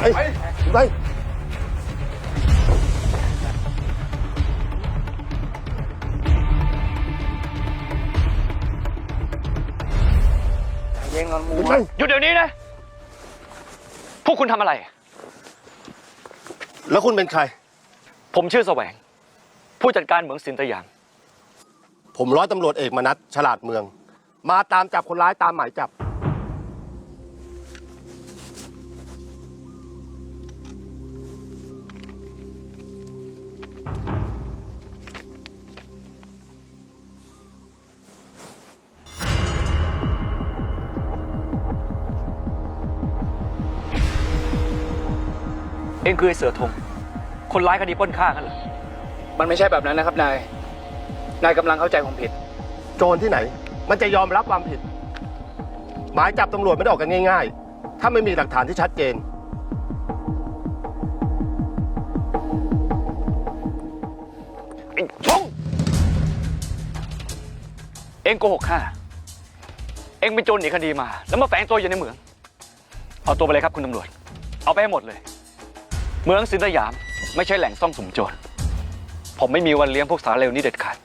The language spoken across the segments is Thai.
ไปไปเย็นก่อนหมูไปหยุดเดี๋ยวนี้นะ พวกคุณทำอะไร แล้วคุณเป็นใคร ผมชื่อแสวง ผู้จัดการเหมืองสินตยาม ผมร้อยตำรวจเอกมนัสฉลาดเมือง มาตามจับคนร้ายตามหมายจับ เองคือไอ้เสือธง คนร้ายคดีปล้นฆ่ากันเหรอ มันไม่ใช่แบบนั้นนะครับนาย นายกำลังเข้าใจผมผิด โจรที่ไหน มันจะยอมรับความผิด หมายจับตำรวจไม่ได้ออกกันง่าย ๆ ถ้าไม่มีหลักฐานที่ชัดเจน อ้ชง เองโกหกข้า เองเป็นโจรหนีคดีมา แล้วมาแฝงตัวอยู่ในเหมือง เอาตัวไปเลยครับคุณตำรวจ เอาไปให้หมดเลย เมืองสินสยามไม่ใช่แหล่งซ่องสุมโจร ผมไม่มีวันเลี้ยงพวกสารเลวนี้เด็ดขาด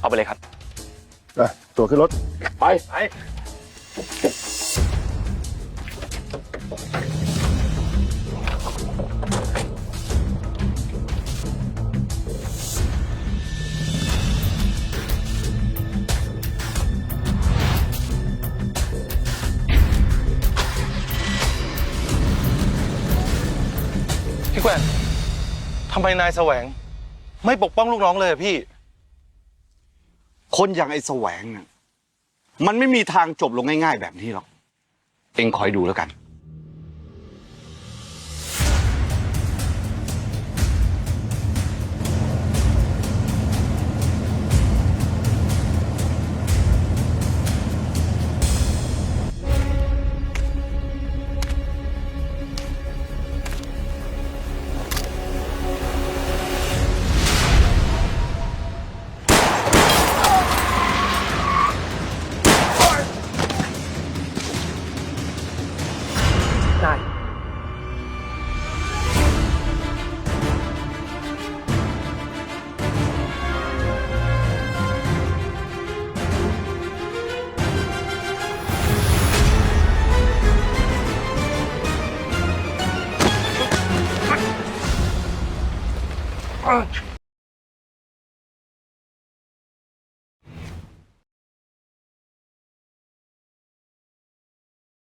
เอาไปเลยครับนะตัวขึ้นรถ ไป ไป พี่แกวนทำไมนายแสวง ไม่ปกป้องลูกน้องเลยอะพี่ คนอย่างไอ้แสวงน่ะมันไม่มีทางจบลงง่าย ๆ แบบนี้หรอก เองคอยดูแล้วกัน ไป